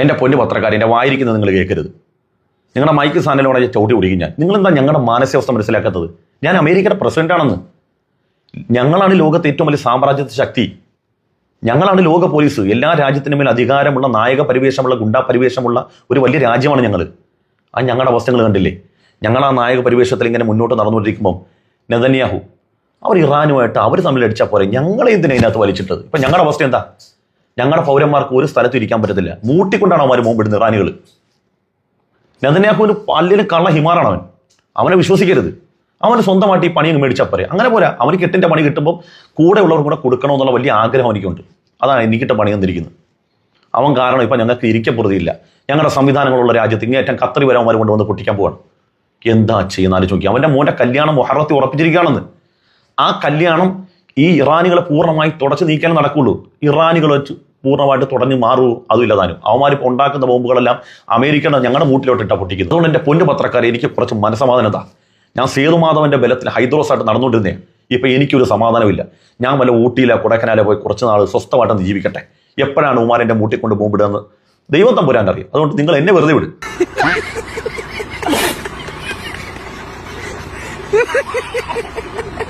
എന്റെ പൊന്നു പത്രക്കാർ എന്റെ വായിരിക്കുന്നത് നിങ്ങൾ കേൾക്കരുത്. നിങ്ങളുടെ മൈക്ക് സാധനങ്ങളോടെ ചവിട്ടി പിടിക്കും ഞാൻ. നിങ്ങളെന്താ ഞങ്ങളുടെ മാനസികാവസ്ഥ മനസ്സിലാക്കാത്തത്? ഞാൻ അമേരിക്കയുടെ പ്രസിഡന്റാണെന്ന് ഞങ്ങളാണ് ലോകത്തെ ഏറ്റവും വലിയ സാമ്രാജ്യത്വ ശക്തി. ഞങ്ങളാണ് ലോക പോലീസ് എല്ലാ രാജ്യത്തിനും മേൽ അധികാരമുള്ള നായക പരിവേഷമുള്ള ഗുണ്ടാ പരിവേഷമുള്ള ഒരു വലിയ രാജ്യമാണ് ഞങ്ങൾ ആ ഞങ്ങളുടെ അവസ്ഥകൾ കണ്ടില്ലേ? ഞങ്ങൾ ആ നായക പരിവേഷത്തിൽ ഇങ്ങനെ മുന്നോട്ട് നടന്നുകൊണ്ടിരിക്കുമ്പോൾ നെതന്യാഹു അവർ ഇറാനുമായിട്ട് അവർ തമ്മിൽ അടിച്ചാൽ പോരെ. ഞങ്ങളെ എന്തിനാ ഇതിനകത്ത് വലിച്ചിട്ടത്? ഇപ്പം ഞങ്ങളുടെ അവസ്ഥ എന്താ? ഞങ്ങളുടെ പൗരന്മാർക്ക് ഒരു സ്ഥലത്തും ഇരിക്കാൻ പറ്റത്തില്ല. മൂട്ടിക്കൊണ്ടാണ് അവന്മാർ മുമ്പിടുന്നത് ഇറാനികൾ നെതന്യാഹുവിന് പല്ലിന് കള്ള ഹിമാറാണ് അവൻ. അവനെ വിശ്വസിക്കരുത്. അവന് സ്വന്തമായിട്ട് ഈ പണി അങ്ങ് മേടിച്ചാൽ പോരെ. അങ്ങനെ പോരാ. അവന് കെട്ടിന്റെ പണി കിട്ടുമ്പോൾ കൂടെ ഉള്ളവർ കൂടെ കൊടുക്കണമെന്നുള്ള വലിയ ആഗ്രഹം എനിക്കുണ്ട് അതാണ് എനിക്കിട്ട പണി തന്നിരിക്കുന്നത്. അവൻ കാരണം ഇപ്പം ഞങ്ങൾക്ക് ഇരിക്കപ്പുറതിയില്ല ഞങ്ങളുടെ സംവിധാനങ്ങളുള്ള രാജ്യത്ത് ഇങ്ങേറ്റം കത്തറി വരെ അവന്മാർ കൊണ്ടുവന്ന് പൊട്ടിക്കാൻ പോവാണ്. എന്താ ചെയ്യുന്ന ആലോചിച്ച് നോക്കി അവന്റെ മോന്റെ കല്യാണം മൊഹറത്തി ഉറപ്പിച്ചിരിക്കുകയാണെന്ന്. ആ കല്യാണം ഈ ഇറാനികളെ പൂർണമായി തുടച്ചു നീക്കാനേ നടക്കുള്ളൂ. ഇറാനികൾ വെച്ച് പൂർണമായിട്ട് തുടഞ്ഞു മാറൂ അതുമില്ലതാനും അവന്മാരിപ്പോൾ ഉണ്ടാക്കുന്ന ബോംബുകളെല്ലാം അമേരിക്കയുടെ ഞങ്ങളുടെ മൂട്ടിലോട്ടിട്ടാണ് പൊട്ടിക്കുന്നത്. അതുകൊണ്ട് എന്റെ പൊന്നു പത്രക്കാരെ എനിക്ക് കുറച്ച് മനസ്സമാധാനത ഞാൻ സേതുമാധവന്റെ ബലത്തിൽ ഹൈദ്രോസായിട്ട് നടന്നുകൊണ്ടിരുന്നേ ഇപ്പം എനിക്കൊരു സമാധാനമില്ല. ഞാൻ വല്ല ഊട്ടിയിലോ കൊടക്കനാലോ പോയി കുറച്ച് നാൾ സ്വസ്ഥമായിട്ടൊന്ന് ജീവിക്കട്ടെ. എപ്പോഴാണ് ഉമാരെന്റെ മൂട്ടിൽ കൊണ്ട് ബോംബിടുന്നത് ദൈവം തമ്പുരാൻ അറിയാം. അതുകൊണ്ട് നിങ്ങൾ എന്നെ വെറുതെ വിടും.